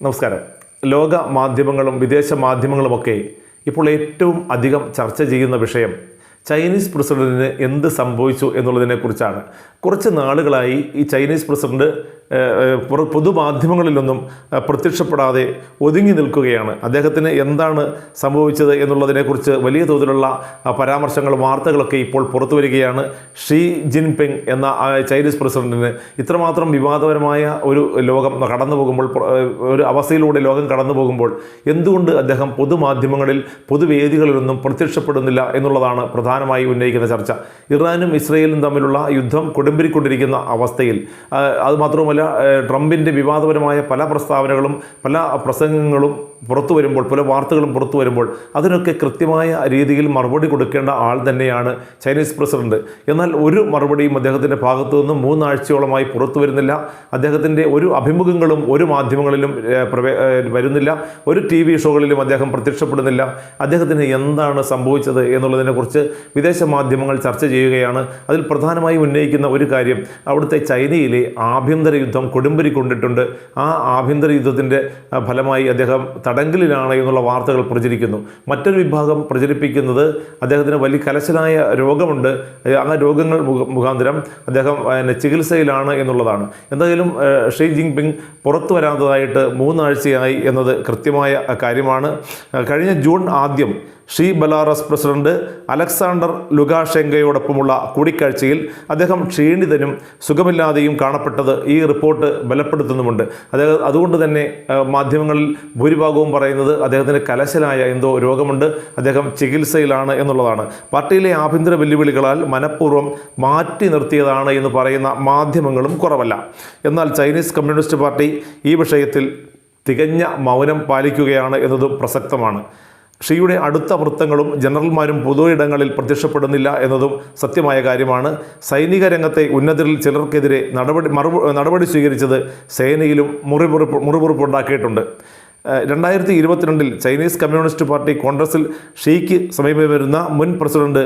നമസ്കാരം. ലോക മാധ്യമങ്ങളും വിദേശ മാധ്യമങ്ങളുമൊക്കെ ഇപ്പോൾ ഏറ്റവും അധികം ചർച്ച ചെയ്യുന്ന വിഷയം ചൈനീസ് പ്രസിഡന്റിന് എന്ത് സംഭവിച്ചു എന്നുള്ളതിനെക്കുറിച്ചാണ്. കുറച്ച് നാളുകളായി ഈ ചൈനീസ് പ്രസിഡന്റ് പൊതുമാധ്യമങ്ങളിലൊന്നും പ്രത്യക്ഷപ്പെടാതെ ഒതുങ്ങി നിൽക്കുകയാണ്. അദ്ദേഹത്തിന് എന്താണ് സംഭവിച്ചത് എന്നുള്ളതിനെക്കുറിച്ച് വലിയ തോതിലുള്ള പരാമർശങ്ങൾ വാർത്തകളൊക്കെ ഇപ്പോൾ പുറത്തു വരികയാണ്. ഷീ ജിൻപിങ് എന്ന ചൈനീസ് പ്രസിഡന്റിന് ഇത്രമാത്രം വിവാദപരമായ ഒരു ലോകം കടന്നു പോകുമ്പോൾ ഒരു അവസ്ഥയിലൂടെ ലോകം കടന്നു പോകുമ്പോൾ എന്തുകൊണ്ട് അദ്ദേഹം പൊതുമാധ്യമങ്ങളിൽ പൊതുവേദികളിലൊന്നും പ്രത്യക്ഷപ്പെടുന്നില്ല എന്നുള്ളതാണ് പ്രധാനമായി ഉന്നയിക്കുന്ന ചർച്ച. ഇറാനും ഇസ്രയേലും തമ്മിലുള്ള യുദ്ധം കൊടുമ്പിരിക്കൊണ്ടിരിക്കുന്ന അവസ്ഥയിൽ ആ, ഏഹ്, ട്രംപിന്റെ വിവാദപരമായ പല പ്രസ്താവനകളും പല പ്രസംഗങ്ങളും പുറത്തു വരുമ്പോൾ പല വാർത്തകളും പുറത്തു വരുമ്പോൾ അതിനൊക്കെ കൃത്യമായ രീതിയിൽ മറുപടി കൊടുക്കേണ്ട ആൾ തന്നെയാണ് ചൈനീസ് പ്രസിഡന്റ്. എന്നാൽ ഒരു മറുപടിയും അദ്ദേഹത്തിന്റെ ഭാഗത്തു നിന്നും മൂന്നാഴ്ചയോളമായി പുറത്തു വരുന്നില്ല. അദ്ദേഹത്തിന്റെ ഒരു അഭിമുഖങ്ങളും ഒരു മാധ്യമങ്ങളിലും വരുന്നില്ല. ഒരു ടി വി ഷോകളിലും അദ്ദേഹം പ്രത്യക്ഷപ്പെടുന്നില്ല. അദ്ദേഹത്തിന് എന്താണ് സംഭവിച്ചത് എന്നുള്ളതിനെക്കുറിച്ച് വിദേശ മാധ്യമങ്ങൾ ചർച്ച ചെയ്യുകയാണ്. അതിൽ പ്രധാനമായും ഉന്നയിക്കുന്ന ഒരു കാര്യം അവിടുത്തെ ചൈനയിലെ ആഭ്യന്തര യുദ്ധം കൊടുമ്പിരി കൊണ്ടിട്ടുണ്ട്. ആ ആഭ്യന്തര യുദ്ധത്തിന്റെ ഫലമായി അദ്ദേഹം തടങ്കലിലാണ് എന്നുള്ള വാർത്തകൾ പ്രചരിക്കുന്നു. മറ്റൊരു വിഭാഗം പ്രചരിപ്പിക്കുന്നത് അദ്ദേഹത്തിന് വലിയ കലശലായ രോഗമുണ്ട്. ആ രോഗങ്ങൾ മുഖ- മുഖാന്തരം അദ്ദേഹം ചികിത്സയിലാണ് എന്നുള്ളതാണ്. എന്തായാലും ഷീ ജിൻപിങ് പുറത്തു വരാത്തതായിട്ട് മൂന്നാഴ്ചയായി എന്നത് കൃത്യമായ കാര്യമാണ്. കഴിഞ്ഞ ജൂൺ ആദ്യം ഷീ ബലാറസ് പ്രസിഡന്റ് അലക്സാണ്ടർ ലുകാഷെങ്കയോടൊപ്പമുള്ള കൂടിക്കാഴ്ചയിൽ അദ്ദേഹം ക്ഷീണിതനും സുഖമില്ലാതെയും കാണപ്പെട്ടത് ഈ റിപ്പോർട്ട് ബലപ്പെടുത്തുന്നുമുണ്ട്. അദ്ദേഹം അതുകൊണ്ട് തന്നെ മാധ്യമങ്ങളിൽ മാധ്യമങ്ങളിൽ ഭൂരിഭാഗവും പറയുന്നത് അദ്ദേഹത്തിന് കലശലായ എന്തോ രോഗമുണ്ട് അദ്ദേഹം ചികിത്സയിലാണ് എന്നുള്ളതാണ്. പാർട്ടിയിലെ ആഭ്യന്തര വെല്ലുവിളികളാൽ മനഃപൂർവം മാറ്റി നിർത്തിയതാണ് എന്ന് പറയുന്ന മാധ്യമങ്ങളും കുറവല്ല. എന്നാൽ ചൈനീസ് കമ്മ്യൂണിസ്റ്റ് പാർട്ടി ഈ വിഷയത്തിൽ തികഞ്ഞ മൗനം പാലിക്കുകയാണ് എന്നതും പ്രസക്തമാണ്. ഷിയുടെ അടുത്ത വൃത്തങ്ങളും ജനറൽമാരും പൊതു ഇടങ്ങളിൽ പ്രത്യക്ഷപ്പെടുന്നില്ല എന്നതും സത്യമായ കാര്യമാണ്. സൈനിക രംഗത്തെ ഉന്നതരിൽ ചിലർക്കെതിരെ നടപടി മറുപടി സ്വീകരിച്ചത് സേനയിലും മുറിപുറിപ്പ് മുറിമുറിപ്പുണ്ടാക്കിയിട്ടുണ്ട് ഏഹ് രണ്ടായിരത്തി ഇരുപത്തിരണ്ടിൽ ചൈനീസ് കമ്മ്യൂണിസ്റ്റ് പാർട്ടി കോൺഗ്രസിൽ ഷീക്ക് സമീപം വരുന്ന മുൻ പ്രസിഡന്റ്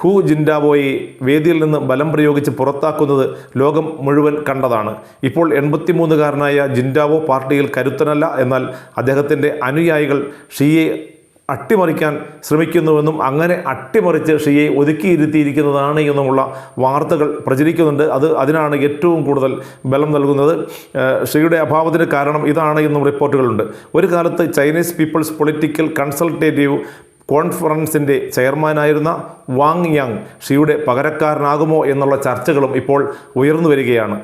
ഹു ജിൻഡാവോയെ വേദിയിൽ നിന്ന് ബലം പ്രയോഗിച്ച് പുറത്താക്കുന്നത് ലോകം മുഴുവൻ കണ്ടതാണ്. ഇപ്പോൾ എൺപത്തിമൂന്നുകാരനായ ജിൻഡാവോ പാർട്ടിയിൽ കരുത്തനല്ല എന്നാൽ അദ്ദേഹത്തിന്റെ അനുയായികൾ ഷിയെ അട്ടിമറിക്കാൻ ശ്രമിക്കുന്നുവെന്നും അങ്ങനെ അട്ടിമറിച്ച് ഷിയെ ഒതുക്കിയിരുത്തിയിരിക്കുന്നതാണ് എന്നുമുള്ള വാർത്തകൾ പ്രചരിക്കുന്നുണ്ട്. അത് അതിനാണ് ഏറ്റവും കൂടുതൽ ബലം നൽകുന്നത്. ഷിയുടെ അഭാവത്തിന് കാരണം ഇതാണ് എന്നും റിപ്പോർട്ടുകളുണ്ട്. ഒരു കാലത്ത് ചൈനീസ് പീപ്പിൾസ് പൊളിറ്റിക്കൽ കൺസൾട്ടേറ്റീവ് കോൺഫറൻസിന്റെ ചെയർമാനായിരുന്ന വാങ് യങ് ഷിയുടെ പകരക്കാരനാകുമോ എന്നുള്ള ചർച്ചകളും ഇപ്പോൾ ഉയർന്നു വരികയാണ്.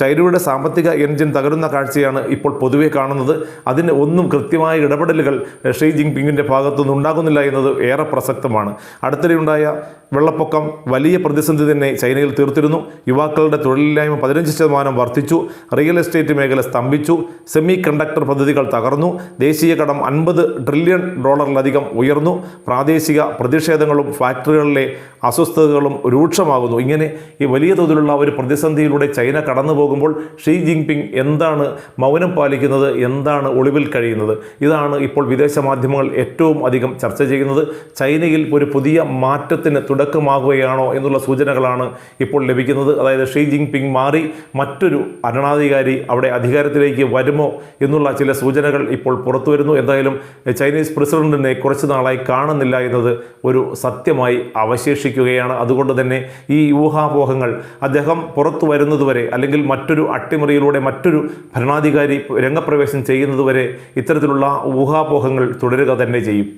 ചൈനയുടെ സാമ്പത്തിക എൻജിൻ തകരുന്ന കാഴ്ചയാണ് ഇപ്പോൾ പൊതുവെ കാണുന്നത്. അതിന് ഒന്നും കൃത്യമായ ഇടപെടലുകൾ ഷീ ജിങ് പിങ്ങിന്റെ ഭാഗത്തുനിന്ന് ഉണ്ടാകുന്നില്ല എന്നത് ഏറെ പ്രസക്തമാണ്. അടുത്തിടെയുണ്ടായ വെള്ളപ്പൊക്കം വലിയ പ്രതിസന്ധി തന്നെ ചൈനയിൽ തീർത്തിരുന്നു. യുവാക്കളുടെ തൊഴിലില്ലായ്മ പതിനഞ്ച് ശതമാനം വർദ്ധിച്ചു. റിയൽ എസ്റ്റേറ്റ് മേഖല സ്തംഭിച്ചു. സെമി കണ്ടക്ടർ പദ്ധതികൾ തകർന്നു. ദേശീയ കടം അൻപത് ട്രില്യൺ ഡോളറിലധികം ഉയർന്നു. പ്രാദേശിക പ്രതിഷേധങ്ങളും ഫാക്ടറികളിലെ അസ്വസ്ഥതകളും രൂക്ഷമാകുന്നു. ഇങ്ങനെ ഈ വലിയ തോതിലുള്ള ഒരു പ്രതിസന്ധിയിലൂടെ ചൈന കടന്നു പോകുമ്പോൾ ഷീ ജിൻപിങ് എന്താണ് മൗനം പാലിക്കുന്നത് എന്താണ് ഒളിവിൽ കഴിയുന്നത്? ഇതാണ് ഇപ്പോൾ വിദേശ മാധ്യമങ്ങൾ ഏറ്റവും അധികം ചർച്ച ചെയ്യുന്നത്. ചൈനയിൽ ഒരു പുതിയ മാറ്റത്തിന് തുടക്കമാകുകയാണോ എന്നുള്ള സൂചനകളാണ് ഇപ്പോൾ ലഭിക്കുന്നത്. അതായത് ഷീ ജിൻപിങ് മാറി മറ്റൊരു ഭരണാധികാരി അവിടെ അധികാരത്തിലേക്ക് വരുമോ എന്നുള്ള ചില സൂചനകൾ ഇപ്പോൾ പുറത്തു വരുന്നു. എന്തായാലും ചൈനീസ് പ്രസിഡന്റിനെ കുറച്ച് നാളായി കാണുന്നില്ല എന്നത് ഒരു സത്യമായി അവശേഷിക്കുകയാണ് അതുകൊണ്ട് തന്നെ ഈ ഊഹാപോഹങ്ങൾ അദ്ദേഹം പുറത്തു വരുന്നതുവരെ അല്ലെങ്കിൽ മറ്റൊരു അട്ടിമറിയിലൂടെ മറ്റൊരു ഭരണാധികാരി രംഗപ്രവേശം ചെയ്യുന്നതുവരെ ഇത്തരത്തിലുള്ള ഊഹാപോഹങ്ങൾ തുടരുക തന്നെ ചെയ്യും.